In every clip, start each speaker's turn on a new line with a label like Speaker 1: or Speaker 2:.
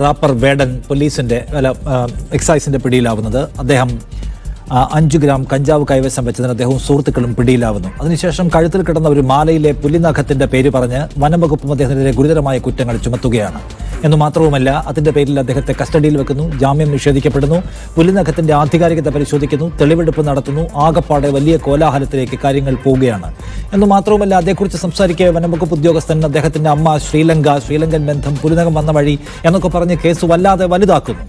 Speaker 1: Wrapper വേടൻ പോലീസിന്റെ അല്ല എക്സൈസിന്റെ പിടിയിലാവുന്നത്. അദ്ദേഹം അഞ്ച് ഗ്രാം കഞ്ചാവ് കൈവശം വെച്ചതിന് അദ്ദേഹവും സുഹൃത്തുക്കളും പിടിയിലാവുന്നു. അതിനുശേഷം കഴുത്തിൽ കിടന്ന ഒരു മാലയിലെ പുലിനഖത്തിന്റെ പേര് പറഞ്ഞ് വനംവകുപ്പും അദ്ദേഹത്തിനെതിരെ ഗുരുതരമായ കുറ്റങ്ങൾ ചുമത്തുകയാണ്. എന്ന് മാത്രവുമല്ല അതിന്റെ പേരിൽ അദ്ദേഹത്തെ കസ്റ്റഡിയിൽ വെക്കുന്നു ജാമ്യം നിഷേധിക്കപ്പെടുന്നു പുലിനഖത്തിന്റെ ആധികാരികത പരിശോധിക്കുന്നു തെളിവെടുപ്പ് നടത്തുന്നു ആകപ്പാടെ വലിയ കോലാഹലത്തിലേക്ക് കാര്യങ്ങൾ പോവുകയാണ്. എന്ന് മാത്രവുമല്ല അതേക്കുറിച്ച് സംസാരിക്കുക വനംവകുപ്പ് ഉദ്യോഗസ്ഥൻ അദ്ദേഹത്തിന്റെ അമ്മ ശ്രീലങ്ക ശ്രീലങ്കൻ ബന്ധം പുലിനകം വന്ന വഴി എന്നൊക്കെ പറഞ്ഞ് കേസ് വല്ലാതെ വലുതാക്കുന്നു.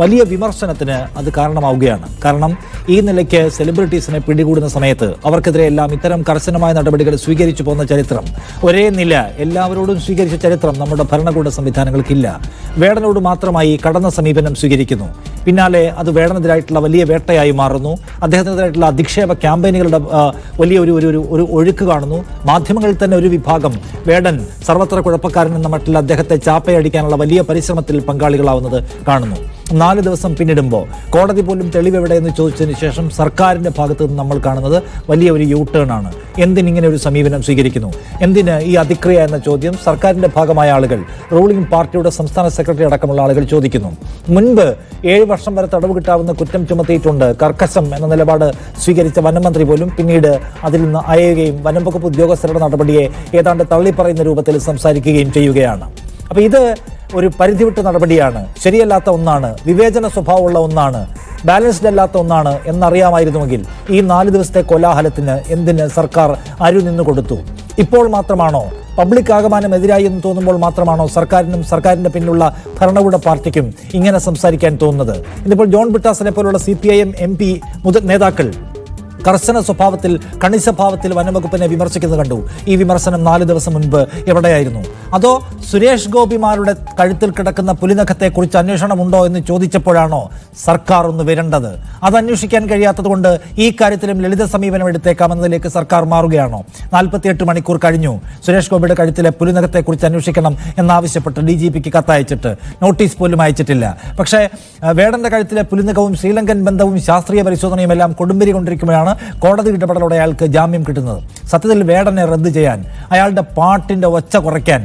Speaker 1: വലിയ വിമർശനത്തിന് അത് കാരണമാവുകയാണ്. കാരണം ഈ നിലയ്ക്ക് സെലിബ്രിറ്റീസിനെ പിടികൂടുന്ന സമയത്ത് അവർക്കെതിരെയെല്ലാം ഇത്തരം കർശനമായ നടപടികൾ സ്വീകരിച്ചു പോകുന്ന ചരിത്രം. ഒരേ നില എല്ലാവരോടും സ്വീകരിച്ച ചരിത്രം നമ്മുടെ ഭരണകൂട സംവിധാനങ്ങൾക്കില്ല. വേടനോട് മാത്രമായി കടന്ന സമീപനം സ്വീകരിക്കുന്നു. പിന്നാലെ അത് വേടനെതിരായിട്ടുള്ള വലിയ വേട്ടയായി മാറുന്നു. അദ്ദേഹത്തിനെതിരായിട്ടുള്ള അധിക്ഷേപ ക്യാമ്പയിനുകളുടെ വലിയ ഒരു ഒരു ഒരു ഒഴുക്ക് കാണുന്നു. മാധ്യമങ്ങളിൽ തന്നെ ഒരു വിഭാഗം വേടൻ സർവത്ര കുഴപ്പക്കാരൻ എന്ന മട്ടിൽ അദ്ദേഹത്തെ ചാപ്പയടിക്കാനുള്ള വലിയ പരിശ്രമത്തിൽ പങ്കാളികളാവുന്നത് കാണുന്നു. നാല് ദിവസം പിന്നിടുമ്പോൾ കോടതി പോലും തെളിവ് എവിടെ എന്ന് ചോദിച്ചതിന് ശേഷം സർക്കാരിന്റെ ഭാഗത്ത് നിന്ന് നമ്മൾ കാണുന്നത് വലിയ ഒരു യൂ ടേൺ ആണ്. എന്തിനിങ്ങനെ ഒരു സമീപനം സ്വീകരിക്കുന്നു? എന്തിന് ഈ അതിക്രിയ എന്ന ചോദ്യം സർക്കാരിന്റെ ഭാഗമായ ആളുകൾ റൂളിംഗ് പാർട്ടിയുടെ സംസ്ഥാന സെക്രട്ടറി അടക്കമുള്ള ആളുകൾ ചോദിക്കുന്നു. മുൻപ് ഏഴ് വർഷം വരെ തടവ് കിട്ടാവുന്ന കുറ്റം ചുമത്തിയിട്ടുണ്ട്. കർക്കശം എന്ന നിലപാട് സ്വീകരിച്ച വനമന്ത്രി പോലും പിന്നീട് അതിൽ നിന്ന് അയയുകയും വനം വകുപ്പ് ഉദ്യോഗസ്ഥരുടെ നടപടിയെ ഏതാണ്ട് തള്ളിപ്പറയുന്ന രൂപത്തിൽ സംസാരിക്കുകയും ചെയ്യുകയാണ്. അപ്പോൾ ഇത് ഒരു പരിധിവിട്ട നടപടിയാണ്. ശരിയല്ലാത്ത ഒന്നാണ്. വിവേചന സ്വഭാവമുള്ള ഒന്നാണ്. ബാലൻസ്ഡ് അല്ലാത്ത ഒന്നാണ് എന്നറിയാമായിരുന്നുവെങ്കിൽ ഈ നാല് ദിവസത്തെ കോലാഹലത്തിന് എന്തിന് സർക്കാർ അരു നിന്ന് കൊടുത്തു? ഇപ്പോൾ മാത്രമാണോ? പബ്ലിക് ആകമാനം എതിരായി എന്ന് തോന്നുമ്പോൾ മാത്രമാണോ സർക്കാരിനും സർക്കാരിന്റെ പിന്നിലുള്ള ഭരണകൂട പാർട്ടിക്കും ഇങ്ങനെ സംസാരിക്കാൻ തോന്നുന്നത്? ഇന്നിപ്പോൾ ജോൺ ബിട്ടാസിനെ പോലുള്ള C P I M M P നേതാക്കൾ കർശന സ്വഭാവത്തിൽ കണിശഭാവത്തിൽ വനംവകുപ്പിനെ വിമർശിക്കുന്നത് കണ്ടു. ഈ വിമർശനം നാല് ദിവസം മുൻപ് എവിടെയായിരുന്നു? അതോ സുരേഷ് ഗോപിമാരുടെ കഴുത്തിൽ കിടക്കുന്ന പുലിനഖത്തെക്കുറിച്ച് അന്വേഷണമുണ്ടോ എന്ന് ചോദിച്ചപ്പോഴാണോ സർക്കാർ ഒന്ന് വരേണ്ടത്? അത് അന്വേഷിക്കാൻ കഴിയാത്തതുകൊണ്ട് ഈ കാര്യത്തിലും ലളിത സമീപനം എടുത്തേക്കാമെന്നതിലേക്ക് സർക്കാർ മാറുകയാണോ? നാൽപ്പത്തിയെട്ട് മണിക്കൂർ കഴിഞ്ഞു. സുരേഷ് ഗോപിയുടെ കഴുത്തിലെ പുലിനഖത്തെക്കുറിച്ച് അന്വേഷിക്കണം എന്നാവശ്യപ്പെട്ട് ഡി ജി പിക്ക് കത്തയച്ചിട്ട് നോട്ടീസ് പോലും അയച്ചിട്ടില്ല. പക്ഷേ വേടന്റെ കഴുത്തിലെ പുലിനഖവും ശ്രീലങ്കൻ ബന്ധവും ശാസ്ത്രീയ പരിശോധനയും എല്ലാം കൊടുമ്പിരി കൊണ്ടിരിക്കുമ്പോഴാണ് കോടതി ഇടപെടലോടെ അയാൾക്ക് ജാമ്യം കിട്ടുന്നത്. സത്യത്തിൽ വേടനെ റദ്ദ് ചെയ്യാൻ അയാളുടെ പാട്ടിന്റെ ഒച്ച കുറയ്ക്കാൻ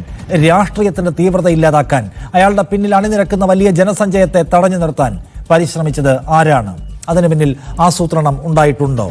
Speaker 1: രാഷ്ട്രീയത്തിന്റെ തീവ്രത ഇല്ലാതാക്കാൻ അയാളുടെ പിന്നിൽ അണിനിരക്കുന്ന വലിയ ജനസഞ്ചയത്തെ തടഞ്ഞു നിർത്താൻ പരിശ്രമിച്ചത് ആരാണ്? അതിന് പിന്നിൽ ആസൂത്രണം ഉണ്ടായിട്ടുണ്ടോ?